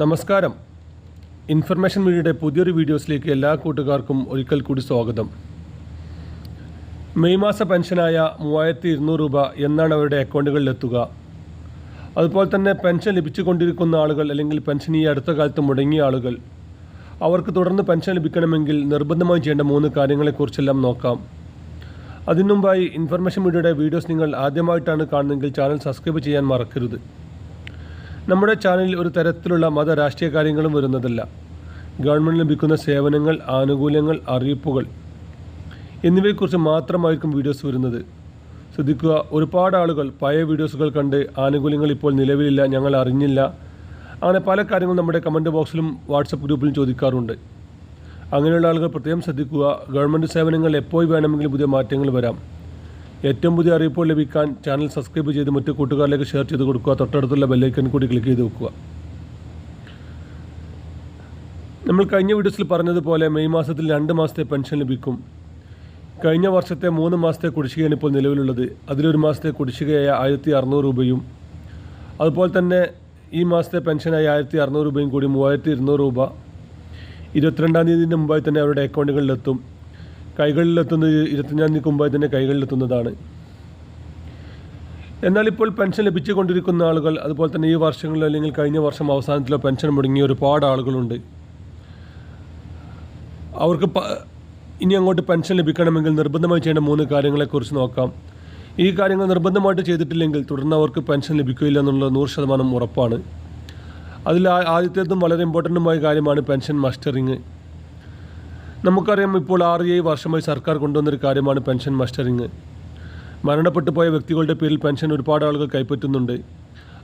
നമസ്കാരം. ഇൻഫർമേഷൻ മീഡിയയുടെ പുതിയൊരു വീഡിയോസിലേക്ക് എല്ലാ കൂട്ടുകാർക്കും ഒരിക്കൽ കൂടി സ്വാഗതം. മെയ് മാസ പെൻഷനായ മൂവായിരത്തി ഇരുന്നൂറ് രൂപ എന്നാണ് അവരുടെ അക്കൗണ്ടുകളിലെത്തുക അതുപോലെ തന്നെ പെൻഷൻ ലഭിച്ചുകൊണ്ടിരിക്കുന്ന ആളുകൾ അല്ലെങ്കിൽ പെൻഷൻ ഈ അടുത്ത കാലത്ത് മുടങ്ങിയ ആളുകൾ അവർക്ക് തുടർന്ന് പെൻഷൻ ലഭിക്കണമെങ്കിൽ നിർബന്ധമായി ചെയ്യേണ്ട മൂന്ന് കാര്യങ്ങളെക്കുറിച്ചെല്ലാം നോക്കാം. അതിനുമുമ്പായി ഇൻഫർമേഷൻ മീഡിയയുടെ വീഡിയോസ് നിങ്ങൾ ആദ്യമായിട്ടാണ് കാണുന്നതെങ്കിൽ ചാനൽ സബ്സ്ക്രൈബ് ചെയ്യാൻ മറക്കരുത്. നമ്മുടെ ചാനലിൽ ഒരു തരത്തിലുള്ള മത രാഷ്ട്രീയ കാര്യങ്ങളും വരുന്നതല്ല. ഗവൺമെന്റ് ലഭിക്കുന്ന സേവനങ്ങൾ ആനുകൂല്യങ്ങൾ അറിയിപ്പുകൾ എന്നിവയെക്കുറിച്ച് മാത്രമായിരിക്കും വീഡിയോസ് വരുന്നത്. ശ്രദ്ധിക്കുക ഒരുപാട് ആളുകൾ പഴയ വീഡിയോസുകൾ കണ്ട് ആനുകൂല്യങ്ങൾ ഇപ്പോൾ നിലവിലില്ല ഞങ്ങൾ അറിഞ്ഞില്ല. അങ്ങനെ പല കാര്യങ്ങളും നമ്മുടെ കമന്റ് ബോക്സിലും വാട്സപ്പ് ഗ്രൂപ്പിലും ചോദിക്കാറുണ്ട്. അങ്ങനെയുള്ള ആളുകൾ പ്രത്യേകം ശ്രദ്ധിക്കുക ഗവൺമെന്റ് സേവനങ്ങൾ എപ്പോൾ വേണമെങ്കിലും പുതിയ മാറ്റങ്ങൾ വരാം. ഏറ്റവും പുതിയ അറിയിപ്പുകൾ ലഭിക്കാൻ ചാനൽ സബ്സ്ക്രൈബ് ചെയ്ത് മറ്റു കൂട്ടുകാരിലേക്ക് ഷെയർ ചെയ്ത് കൊടുക്കുക. തൊട്ടടുത്തുള്ള ബെല്ലൈക്കൻ കൂടി ക്ലിക്ക് ചെയ്ത് വെക്കുക. നമ്മൾ കഴിഞ്ഞ വീഡിയോസിൽ പറഞ്ഞതുപോലെ മെയ് മാസത്തിൽ രണ്ട് മാസത്തെ പെൻഷൻ ലഭിക്കും. കഴിഞ്ഞ വർഷത്തെ മൂന്ന് മാസത്തെ കുടിശ്ശികയാണ് ഇപ്പോൾ നിലവിലുള്ളത്. അതിലൊരു മാസത്തെ കുടിശ്ശികയായ ആയിരത്തി അറുന്നൂറ് രൂപയും അതുപോലെ തന്നെ ഈ മാസത്തെ പെൻഷനായ ആയിരത്തി അറുന്നൂറ് രൂപയും കൂടി മൂവായിരത്തി ഇരുന്നൂറ് രൂപ. ഇരുപത്തിരണ്ടാം തീയതിന്റെ മുമ്പായി തന്നെ അവരുടെ അക്കൗണ്ടുകളിലെത്തും കൈകളിലെത്തുന്നത് ഇരുപത്തഞ്ചാം തീയതിക്ക് മുമ്പായി തന്നെ കൈകളിലെത്തുന്നതാണ്. എന്നാൽ ഇപ്പോൾ പെൻഷൻ ലഭിച്ചുകൊണ്ടിരിക്കുന്ന ആളുകൾ അതുപോലെ തന്നെ ഈ വർഷങ്ങളിലോ അല്ലെങ്കിൽ കഴിഞ്ഞ വർഷം അവസാനത്തിലോ പെൻഷൻ മുടങ്ങിയ ഒരുപാട് ആളുകളുണ്ട്. അവർക്ക് ഇനി അങ്ങോട്ട് പെൻഷൻ ലഭിക്കണമെങ്കിൽ നിർബന്ധമായി ചെയ്യേണ്ട മൂന്ന് കാര്യങ്ങളെക്കുറിച്ച് നോക്കാം. ഈ കാര്യങ്ങൾ നിർബന്ധമായിട്ട് ചെയ്തിട്ടില്ലെങ്കിൽ തുടർന്ന് അവർക്ക് പെൻഷൻ ലഭിക്കില്ല എന്നുള്ളത് നൂറ് ശതമാനം ഉറപ്പാണ്. അതിൽ ആദ്യത്തേതും വളരെ ഇമ്പോർട്ടന്റുമായ കാര്യമാണ് പെൻഷൻ മസ്റ്ററിങ്. നമുക്കറിയാം ഇപ്പോൾ ആറ് ഏഴ് വർഷമായി സർക്കാർ കൊണ്ടുവന്നൊരു കാര്യമാണ് പെൻഷൻ മസ്റ്ററിങ്. മരണപ്പെട്ടു പോയ വ്യക്തികളുടെ പേരിൽ പെൻഷൻ ഒരുപാട് ആളുകൾ കൈപ്പറ്റുന്നുണ്ട്.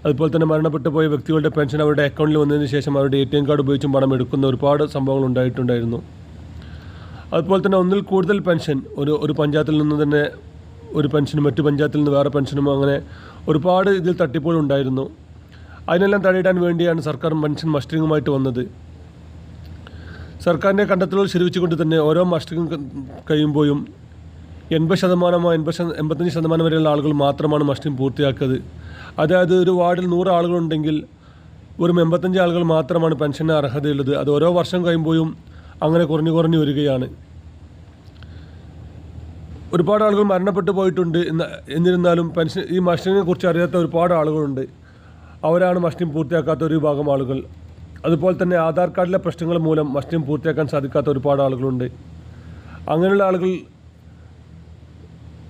അതുപോലെ തന്നെ മരണപ്പെട്ടു പോയ വ്യക്തികളുടെ പെൻഷൻ അവരുടെ അക്കൗണ്ടിൽ വന്നതിന് ശേഷം അവരുടെ എ ടി എം കാർഡ് ഉപയോഗിച്ചും പണം എടുക്കുന്ന ഒരുപാട് സംഭവങ്ങൾ ഉണ്ടായിട്ടുണ്ടായിരുന്നു. അതുപോലെ തന്നെ ഒന്നിൽ കൂടുതൽ പെൻഷൻ ഒരു ഒരു പഞ്ചായത്തിൽ നിന്ന് തന്നെ ഒരു പെൻഷനും മറ്റു പഞ്ചായത്തിൽ നിന്ന് വേറെ പെൻഷനും അങ്ങനെ ഒരുപാട് ഇതിൽ തട്ടിപ്പുകൾ ഉണ്ടായിരുന്നു. അതിനെല്ലാം തടയിടാൻ വേണ്ടിയാണ് സർക്കാർ പെൻഷൻ മസ്റ്ററിങ്ങുമായിട്ട് വന്നത്. സർക്കാരിന്റെ കണ്ടെത്തലുകൾ ശരിവെച്ചുകൊണ്ട് തന്നെ ഓരോ മസ്റ്ററിങ് കഴിയുമ്പോഴും എൺപത് ശതമാനമോ എൺപത് എൺപത്തഞ്ച് ശതമാനം വരെയുള്ള ആളുകൾ മാത്രമാണ് മസ്റ്റിംഗ് പൂർത്തിയാക്കിയത്. അതായത് ഒരു വാർഡിൽ നൂറ് ആളുകളുണ്ടെങ്കിൽ ഒരു എൺപത്തഞ്ച് ആളുകൾ മാത്രമാണ് പെൻഷന് അർഹതയുള്ളത്. അത് ഓരോ വർഷം കഴിയുമ്പോഴും അങ്ങനെ കുറഞ്ഞു കുറഞ്ഞു വരികയാണ്. ഒരുപാട് ആളുകൾ മരണപ്പെട്ടു പോയിട്ടുണ്ട് എന്ന- എന്നിരുന്നാലും പെൻഷൻ ഈ മസ്റ്റിനെ കുറിച്ച് അറിയാത്ത ഒരുപാട് ആളുകളുണ്ട്. അവരാണ് മസ്റ്റിംഗ് പൂർത്തിയാക്കാത്ത ഒരു വിഭാഗം ആളുകൾ. അതുപോലെ തന്നെ ആധാർ കാർഡിലെ പ്രശ്നങ്ങൾ മൂലം മസ്റ്റിം പൂർത്തിയാക്കാൻ സാധിക്കാത്ത ഒരുപാട് ആളുകളുണ്ട്. അങ്ങനെയുള്ള ആളുകൾ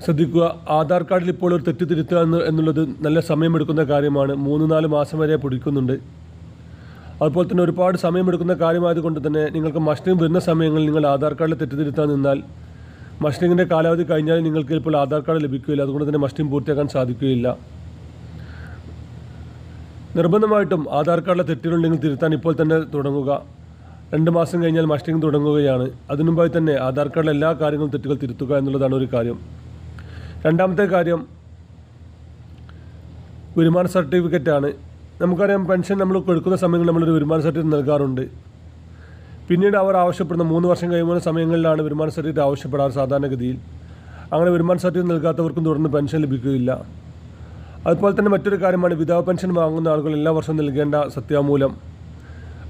ശ്രദ്ധിക്കുക. ആധാർ കാർഡിൽ ഇപ്പോൾ ഒരു തെറ്റ് തിരുത്തുക എന്ന് എന്നുള്ളത് നല്ല സമയമെടുക്കുന്ന കാര്യമാണ്. മൂന്ന് നാല് മാസം വരെ പിടിക്കുന്നുണ്ട്. അതുപോലെ തന്നെ ഒരുപാട് സമയമെടുക്കുന്ന കാര്യമായതുകൊണ്ട് തന്നെ നിങ്ങൾക്ക് മസ്റ്റിംഗ് വരുന്ന സമയങ്ങളിൽ നിങ്ങൾ ആധാർ കാർഡിൽ തെറ്റ് തിരുത്താൻ നിന്നാൽ മസ്റ്റിങ്ങിന്റെ കാലാവധി കഴിഞ്ഞാൽ നിങ്ങൾക്ക് ഇപ്പോൾ ആധാർ കാർഡ് ലഭിക്കുകയില്ല. അതുകൊണ്ട് തന്നെ മസ്റ്റിംഗ് പൂർത്തിയാക്കാൻ സാധിക്കുകയില്ല. നിർബന്ധമായിട്ടും ആധാർ കാർഡിലെ തെറ്റുകളുണ്ടെങ്കിൽ തിരുത്താൻ ഇപ്പോൾ തന്നെ തുടങ്ങുക. രണ്ട് മാസം കഴിഞ്ഞാൽ മസ്റ്റിംഗ് തുടങ്ങുകയാണ്. അതിനുമ്പായി തന്നെ ആധാർ കാർഡിലെ എല്ലാ കാര്യങ്ങളും തെറ്റുകൾ തിരുത്തുക എന്നുള്ളതാണ് ഒരു കാര്യം. രണ്ടാമത്തെ കാര്യം വരുമാന സർട്ടിഫിക്കറ്റാണ് നമുക്കറിയാം പെൻഷൻ നമ്മൾ കൊടുക്കുന്ന സമയങ്ങളിൽ നമ്മളൊരു വരുമാന സർട്ടിഫിക്കറ്റ് നൽകാറുണ്ട്. പിന്നീട് അവർ ആവശ്യപ്പെടുന്ന മൂന്ന് വർഷം കഴിയുന്ന സമയങ്ങളിലാണ് വരുമാന സർട്ടിഫിക്കറ്റ് ആവശ്യപ്പെടാറ് സാധാരണഗതിയിൽ. അങ്ങനെ വരുമാന സർട്ടിഫിക്കറ്റ് നൽകാത്തവർക്കും തുടർന്ന് പെൻഷൻ ലഭിക്കുകയില്ല. അതുപോലെ തന്നെ മറ്റൊരു കാര്യമാണ് വിധവ പെൻഷൻ വാങ്ങുന്ന ആളുകൾ എല്ലാ വർഷവും നൽകേണ്ട സത്യാമൂലം.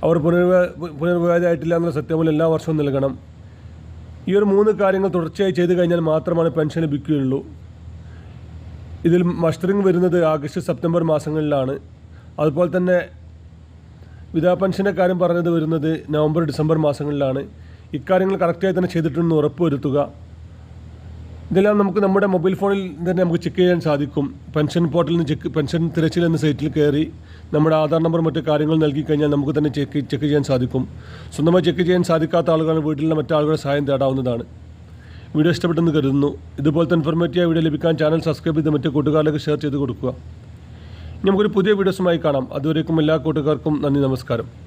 അവർ പുനർവ പുനർവിവാഹമായിട്ടില്ല എന്നുള്ള സത്യാമൂലം എല്ലാ വർഷവും നൽകണം. ഈ ഒരു മൂന്ന് കാര്യങ്ങൾ തുടർച്ചയായി ചെയ്തു കഴിഞ്ഞാൽ മാത്രമാണ് പെൻഷൻ ലഭിക്കുകയുള്ളൂ. ഇതിൽ മസ്റ്ററിങ് വരുന്നത് ആഗസ്റ്റ് സെപ്റ്റംബർ മാസങ്ങളിലാണ്. അതുപോലെ തന്നെ വിധവ പെൻഷന്റെ കാര്യം പറഞ്ഞത് വരുന്നത് നവംബർ ഡിസംബർ മാസങ്ങളിലാണ്. ഇക്കാര്യങ്ങൾ കറക്റ്റായി തന്നെ ചെയ്തിട്ടുണ്ടെന്ന് ഉറപ്പ് വരുത്തുക ഇതെല്ലാം നമുക്ക് നമ്മുടെ മൊബൈൽ ഫോണിൽ തന്നെ നമുക്ക് ചെക്ക് ചെയ്യാൻ സാധിക്കും. പെൻഷൻ പോർട്ടലിൽ നിന്ന് ചെക്ക് പെൻഷൻ തിരച്ചിൽ എന്ന സൈറ്റിൽ കയറി നമ്മുടെ ആധാർ നമ്പർ മറ്റു കാര്യങ്ങൾ നൽകി കഴിഞ്ഞാൽ നമുക്ക് തന്നെ ചെക്ക് ചെക്ക് ചെയ്യാൻ സാധിക്കും. സ്വന്തമായി ചെക്ക് ചെയ്യാൻ സാധിക്കാത്ത ആളുകൾ വീട്ടിലുള്ള മറ്റാളുകളുടെ സഹായം തേടാവുന്നതാണ്. വീഡിയോ ഇഷ്ടപ്പെട്ടെന്ന് കരുതുന്നു. ഇതുപോലത്തെ ഇൻഫോർമേറ്റീവ് വീഡിയോ ലഭിക്കാൻ ചാനൽ സബ്സ്ക്രൈബ് ചെയ്ത് മറ്റു കൂട്ടുകാരിലേക്ക് ഷെയർ ചെയ്ത് കൊടുക്കുക. നമുക്കൊരു പുതിയ വീഡിയോസുമായി കാണാം. അതുവരേക്കും എല്ലാ കൂട്ടുകാർക്കും നന്ദി നമസ്കാരം.